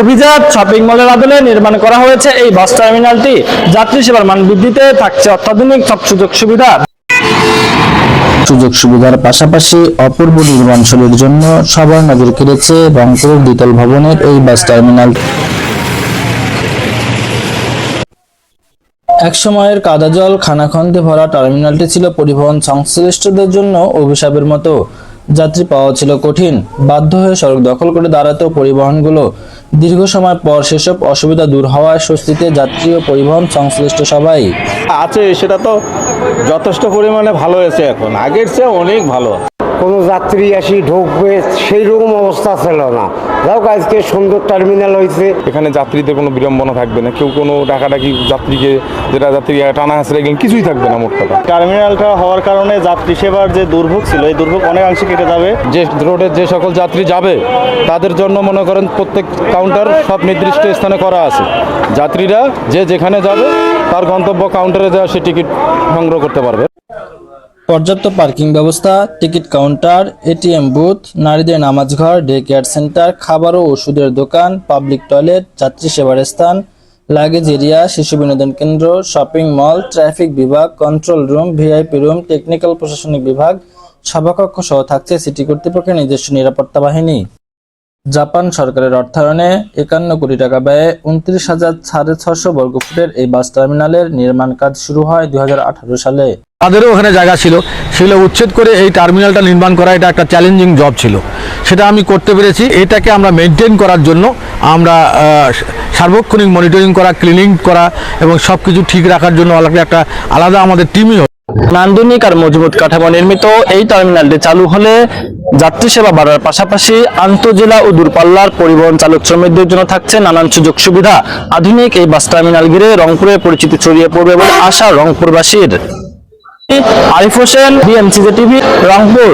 অভিজাত শপিং মলের আদলে নির্মাণ করা হয়েছে এই বাস টার্মিনালটি। যাত্রী সেবার মান বৃদ্ধিতে থাকছে অত্যাধুনিক সব সুযোগ সুবিধা। সুযোগ সুবিধার পাশাপাশি অপূর্ব নির্মাণশৈলীর জন্য সবার নজর কেড়েছে রংপুরের দ্বিতল ভবনের এই বাস টার্মিনাল। একসময়ের কাদা জল খানাখন্দে ভরা টার্মিনালটি ছিল পরিবহন সংশ্লিষ্টদের জন্য অভিশাপের মতো। যাত্রী পাওয়া ছিল কঠিন। বাধ্য হয়ে সড়ক দখল করে দাঁড়াতো পরিবহনগুলো। দীর্ঘ সময় পর সেসব অসুবিধা দূর হওয়ায় স্বস্তিতে যাত্রী ও পরিবহন সংশ্লিষ্ট সবাই। আছে সেটা তো যথেষ্ট পরিমাণে ভালো হয়েছে এখন। আগের চেয়ে অনেক ভালো। কোনো যাত্রী আসি ঢুকবে সেই রকম অবস্থা ছিল না। যাও আজকে সুন্দর টার্মিনাল হয়েছে এখানে যাত্রীদের কোনো বিড়ম্বনা থাকবে না কেউ কোনো ডাকাডাকি যাত্রীকে যেটা যাত্রী টানা হাসরে গেলেন কিছুই থাকবে না মোট কথা। টার্মিনালটা হওয়ার কারণে যাত্রী সেবার যে দুর্ভোগ ছিল এই দুর্ভোগ অনেকাংশে কেটে যাবে। যে রোডের যে সকল যাত্রী যাবে তাদের জন্য মনে করেন প্রত্যেক কাউন্টার সব নির্দিষ্ট স্থানে করা আছে। যাত্রীরা যে যেখানে যাবে তার গন্তব্য কাউন্টারে যাওয়া সে টিকিট সংগ্রহ করতে পারবে। পর্যাপ্ত পার্কিং ব্যবস্থা, টিকিট কাউন্টার, এটিএম বুথ, নারীদের নামাজ ঘর ডে কেয়ার সেন্টার, খাবার ও ওষুধের দোকান, পাবলিক টয়লেট, যাত্রী সেবার স্থান, লাগেজ এরিয়া, শিশু বিনোদন কেন্দ্র, শপিং মল, ট্রাফিক বিভাগ, control room, VIP room, technical প্রশাসনিক বিভাগ, সভাকক্ষ সহ থাকছে সিটি কর্তৃপক্ষের নিজস্ব নিরাপত্তা বাহিনী। জাপান সরকারের অর্থায়নে একান্ন কোটি টাকা ব্যয়ে উনত্রিশ হাজার সাড়ে ছশো বর্গফুটের এই বাস টার্মিনালের নির্মাণ কাজ শুরু হয় দু হাজার আঠারো সালে। তাদেরও ওখানে জায়গা ছিল। সেগুলো উচ্ছেদ করে এই টার্মিনালটা নির্মাণ করা এটা একটা চ্যালেঞ্জিং জব ছিল। সেটা আমি করতে পেরেছি। এটাকে আমরা মেনটেন করার জন্য আমরা সার্বক্ষণিক মনিটরিং করা ক্লিনিং করা এবং সব কিছু ঠিক রাখার জন্য আলাদা একটা, আলাদা আমাদের টিমই নান্দনিক আর মজবুত কাঠামো নির্মিত এই টার্মিনালটি চালু হলে যাত্রী সেবা বাড়ার পাশাপাশি আন্তজেলা ও দূরপাল্লার পরিবহন চালক শ্রমিকদের জন্য থাকছে নানান সুযোগ সুবিধা। আধুনিক এই বাস টার্মিনাল ঘিরে রংপুরের পরিচিতি ছড়িয়ে পড়বে বলে আশা রংপুরবাসীর। Arif Hossain BMCJ TV Rangpur.